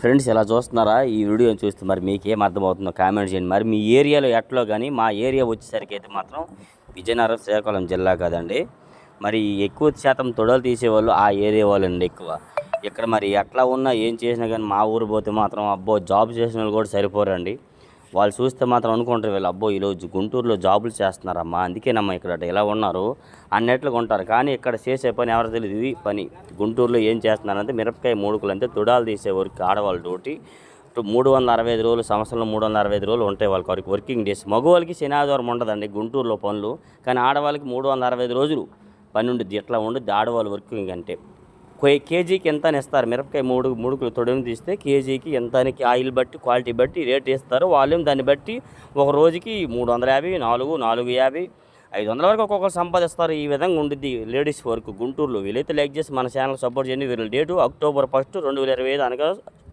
Friends ఎలా చూస్తున్నారా? ఈ వీడియో చూస్తే మరి మీకు ఏం అర్థమవుతుందో కామెంట్ చేయండి. మరి మీ ఏరియాలో ఎట్లో కానీ మా ఏరియా వచ్చేసరికి అయితే మాత్రం విజయనగరం శ్రీకాకుళం జిల్లా కాదండి. మరి ఎక్కువ శాతం తొడలు తీసేవాళ్ళు ఆ ఏరియా వాళ్ళండి ఎక్కువ. ఇక్కడ మరి ఎట్లా ఉన్నా ఏం చేసినా కానీ మా ఊరు పోతే మాత్రం అబ్బో జాబ్ చేసిన వాళ్ళు కూడా సరిపోరండి. వాళ్ళు చూస్తే మాత్రం అనుకుంటారు వీళ్ళు అబ్బో ఈరోజు గుంటూరులో జాబులు చేస్తున్నారమ్మా అందుకేనమ్మా ఇక్కడ ఇలా ఉన్నారు అన్నట్లుగా ఉంటారు. కానీ ఇక్కడ చేసే పని ఎవరు తెలియదు ఇది పని. గుంటూరులో ఏం చేస్తున్నారంటే మిరపకాయ మూడుకులు అంటే తుడాలు తీసే వర్క్ ఆడవాళ్ళ తోటి మూడు వందల అరవై ఐదు రోజులు సంవత్సరంలో మూడు వందల అరవై ఐదు రోజులు ఉంటాయి వాళ్ళకి వరకు వర్కింగ్ డేస్. మగవాళ్ళకి శని ఆదివారం ఉండదండి గుంటూరులో పనులు. కానీ ఆడవాళ్ళకి మూడు వందల అరవై ఐదు రోజులు పని ఉండదు ఎట్లా ఉండిద్ది ఆడవాళ్ళు వర్కింగ్ అంటే. కేజీకి ఎంత అని ఇస్తారు? మిరపకాయ మూడు మూడు తొడిమి తీస్తే కేజీకి ఎంత అని ఆయిల్ బట్టి క్వాలిటీ బట్టి రేట్ ఇస్తారు వాల్యూమ్ దాన్ని బట్టి ఒక రోజుకి మూడు వందల యాభై నాలుగు నాలుగు యాభై ఐదు వందల వరకు ఒక్కొక్కరు సంపాదిస్తారు. ఈ విధంగా ఉండిద్ది లేడీస్ వర్క్ గుంటూరులో. వీలైతే లైక్ చేసి మన ఛానల్ సపోర్ట్ చేయండి. వీళ్ళ డేటు అక్టోబర్ ఫస్ట్ రెండు వేల ఇరవై ఐదు అనగా